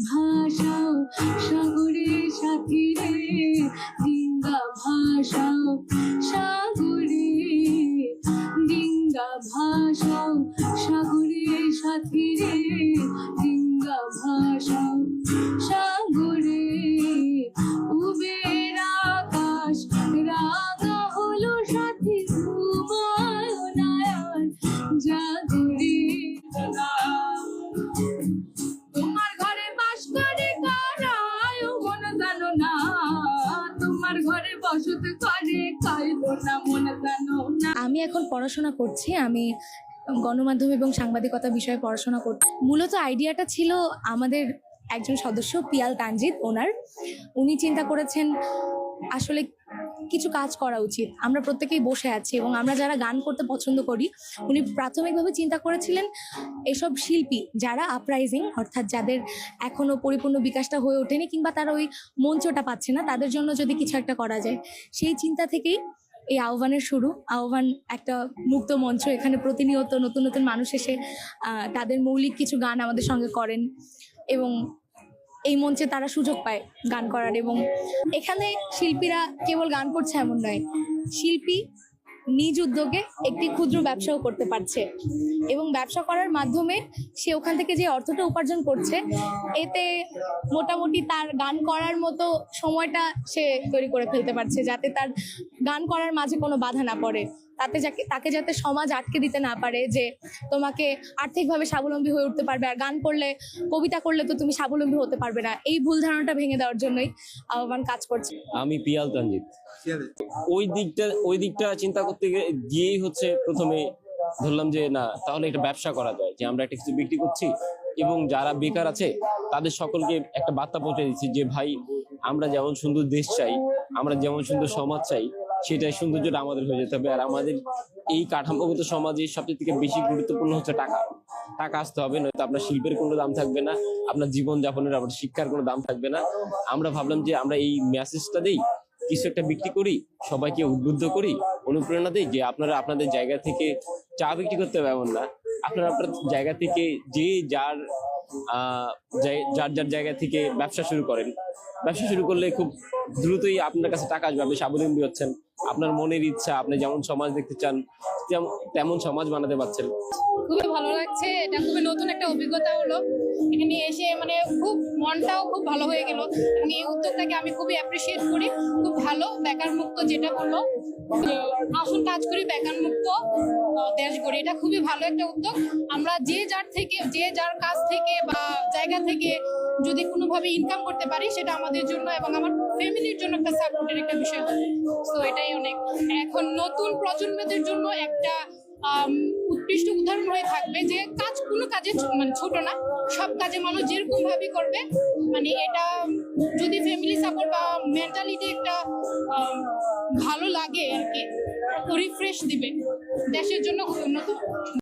ভাষাও সাগরের ডিঙ্গা সাগরে ডিঙ্গা সাগরের সাথী রে আমি এখন পড়াশোনা করছি, আমি গণমাধ্যম এবং সাংবাদিকতা বিষয়ে পড়াশোনা করছি মূলত আইডিয়াটা ছিল আমাদের একজন সদস্য পিয়াল তানজিৎ, ওনার। উনি চিন্তা করেছেন, আসলে কিছু কাজ করা উচিত। আমরা প্রত্যেকেই বসে আছি এবং আমরা যারা গান করতে পছন্দ করি, উনি প্রাথমিকভাবে চিন্তা করেছিলেন এসব শিল্পী যারা আপরাইজিং অর্থাৎ যাদের এখনও পরিপূর্ণ বিকাশটা হয়ে ওঠেনি কিংবা তারা ওই মঞ্চটা পাচ্ছে না, তাদের জন্য যদি কিছু একটা করা যায়। সেই চিন্তা থেকেই এই আহ্বানের শুরু। আহ্বান একটা মুক্ত মঞ্চ, এখানে প্রতিনিয়ত নতুন নতুন মানুষ এসে তাদের মৌলিক কিছু গান আমাদের সঙ্গে করেন এবং এই মঞ্চে তারা সুযোগ পায় গান করার এবং এখানে শিল্পীরা কেবল গান করছে এমন নয়, শিল্পী নিজ উদ্যোগে একটি ক্ষুদ্র ব্যবসাও করতে পারছে এবং ব্যবসা করার মাধ্যমে সে ওখান থেকে যে অর্থটা উপার্জন করছে, এতে মোটামুটি তার গান করার মতো সময়টা সে তৈরি করে ফেলতে পারছে যাতে তার গান করার মাঝে কোনো বাধা না পড়ে। তাতে যাকে তাকে যাতে সমাজ আটকে দিতে না পারে যে তোমাকে আর্থিকভাবে স্বাবলম্বী হয়ে উঠতে পারবে আর গান করলে কবিতা করলে তো তুমি স্বাবলম্বী হতে পারবে না। এই ভুল ধারণাটা ভেঙে দেওয়ার জন্যই আহ্বান কাজ করছে। আমি পিয়াল তানজিৎ। ওই দিকটা ওই দিকটা চিন্তা করতে গিয়েই হচ্ছে প্রথমে ধরলাম যে না তাহলে একটা ব্যবসা করা যায় যে আমরা একটা কিছু বিক্রি করছি এবং যারা বেকার আছে তাদের সকলকে একটা বার্তা পৌঁছে দিচ্ছি যে ভাই আমরা যেমন সুন্দর দেশ চাই আমরা যেমন সুন্দর সমাজ চাই সেটাই সৌন্দর্যটা আমাদের হয়ে যেতে হবে। আর আমাদের এই কাঠামোগত সমাজে সবচেয়ে থেকে বেশি গুরুত্বপূর্ণ হচ্ছে টাকা। টাকা আসতে হবে, নয়তো আপনার শিল্পের কোনো দাম থাকবে না, আপনার জীবন যাপনের আপনার শিক্ষার কোনো দাম থাকবে না। আমরা ভাবলাম যে আমরা এই মেসেজটা দিই, কিছু একটা বিক্রি করি, সবাইকে উদ্বুদ্ধ করি, অনুপ্রেরণা দিই যে আপনারা আপনাদের জায়গা থেকে চা বিক্রি করতে হবে এমন না। আপনারা আপনার জায়গা থেকে যে যার যার যার জায়গা থেকে ব্যবসা শুরু করেন। ব্যবসা শুরু করলে খুব দ্রুতই আপনার কাছে টাকা আসবে, আপনি স্বাবলম্বী হচ্ছেন। আপনার মনের ইচ্ছা, আপনি যেমন সমাজ দেখতে চান তেমন সমাজ বানাতে পারছেন। খুবই ভালো লাগছে, এটা খুবই নতুন একটা অভিজ্ঞতা হলো। এখানে এসে মানে খুব মনটাও খুব ভালো হয়ে গেল। এবং এই উদ্যোগটাকে আমি খুবই অ্যাপ্রিসিয়েট করি। খুব ভালো বেকার মুক্ত যেটা যে আসুন কাজ করি বেকার মুক্ত দেশ গড়ি। এটা খুবই ভালো একটা উদ্যোগ। আমরা যে যার থেকে, যে যার কাজ থেকে বা জায়গা থেকে যদি কোনোভাবে ইনকাম করতে পারি, সেটা আমাদের জন্য এবং আমার ফ্যামিলির জন্য একটা সাপোর্টের একটা বিষয় হবে। তো এটাই অনেক। এখন নতুন প্রজন্মদের জন্য একটা উৎকৃষ্ট উদাহরণ হয়ে থাকবে যে কাজ কোনো কাজে মানে ছোট না। সব কাজে মানুষ যেরকম ভাবে করবে মানে এটা যদি ফ্যামিলি সাপোর্ট বা মেন্টালিটি একটা ভালো লাগে আর কি। রিফ্রেশ দিবে দেশের জন্য উন্নত।